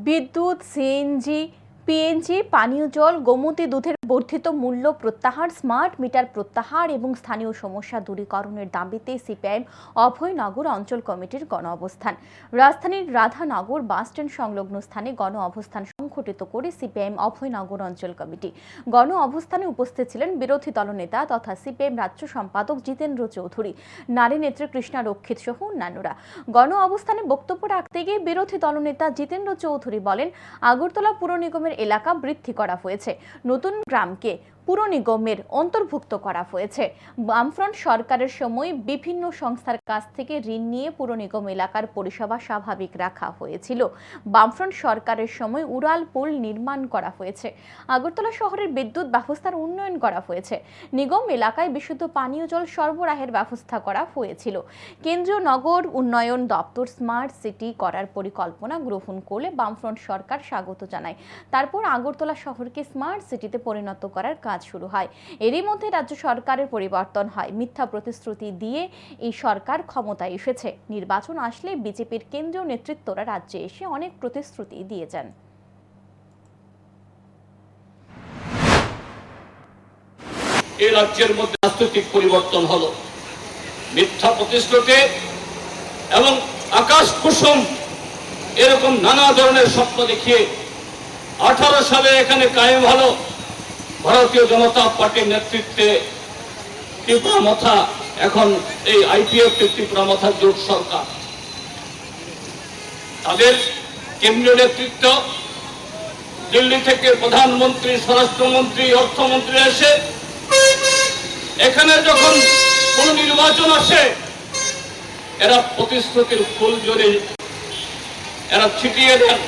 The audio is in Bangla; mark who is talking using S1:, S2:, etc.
S1: বিদ্যুৎ সিএনজি পিএনজি পানীয় জল গোমতি দুধের বর্ধিত মূল্য প্রত্যাহার, স্মার্ট মিটার প্রত্যাহার এবং স্থানীয় সমস্যা দূরীকরণের দাবিতে সিপিআইএম অভয়নগর অঞ্চল কমিটির গণ অবস্থান। রাজধানীর রাধানগর বাসস্ট্যান্ড সংলগ্ন স্থানে গণ অবস্থান সংঘটিত করে সিপিআইএম অভয়নগর অঞ্চল কমিটি। গণ অবস্থানে উপস্থিত ছিলেন বিরোধী দলনেতা তথা সিপিআইএম রাজ্য সম্পাদক জিতেন্দ্র চৌধুরী, নারী নেত্রী কৃষ্ণা রক্ষিত সহ অন্যান্যরা। গণ অবস্থানে বক্তব্য রাখতে গিয়ে বিরোধী দলনেতা জিতেন্দ্র চৌধুরী বলেন, আগরতলা পুর নিগমের এলাকা বৃদ্ধি করা হয়েছে। নতুন গ্রামকে পুর নিগমের অন্তর্ভুক্ত করা হয়েছে। বামফ্রন্ট সরকারের সময় বিভিন্ন সংস্থার কাছ থেকে ঋণ নিয়ে পুর নিগম এলাকার পরিষেবা স্বাভাবিক রাখা হয়েছিল। বামফ্রন্ট সরকারের সময় উড়াল পুল নির্মাণ করা হয়েছে। আগরতলা শহরের বিদ্যুৎ ব্যবস্থার উন্নয়ন করা হয়েছে। নিগম এলাকায় বিশুদ্ধ পানীয় জল সরবরাহের ব্যবস্থা করা হয়েছিল। কেন্দ্রীয় নগর উন্নয়ন দপ্তর স্মার্ট সিটি করার পরিকল্পনা গ্রহণ করলে বামফ্রন্ট সরকার স্বাগত জানায়। তারপর আগরতলা শহরকে স্মার্ট সিটিতে পরিণত করার কাজ শুরু হয়। এরই মধ্যে রাজ্য সরকারের পরিবর্তন হয়। মিথ্যা প্রতিশ্রুতি দিয়ে এই সরকার ক্ষমতায় এসেছে। নির্বাচন আসলে বিজেপির কেন্দ্রীয় নেতৃত্বরা রাজ্যে এসে অনেক প্রতিশ্রুতি দিয়ে যান
S2: এই রাজ্যের মধ্যে রাজনৈতিক পরিবর্তন হলো। মিথ্যা প্রতিশ্রুতি এবং আকাশ কুসুম এরকম নানা ধরনের স্বপ্ন দেখিয়ে আঠারো সালে এখানে কায়েম হলো। ভারতীয় জনতা পার্টির নেতৃত্বে ত্রিপুরা মথা এখন এই আইপিএফ ত্রিপুরা মথা জোট সরকার। তাদের কেন্দ্রীয় নেতৃত্ব দিল্লি থেকে প্রধানমন্ত্রী, স্বরাষ্ট্রমন্ত্রী, অর্থমন্ত্রী এসে এখানে যখন কোন নির্বাচন আসে, এরা প্রতিশ্রুতির ফুল জোরে, এরা ছিটিয়ে দেন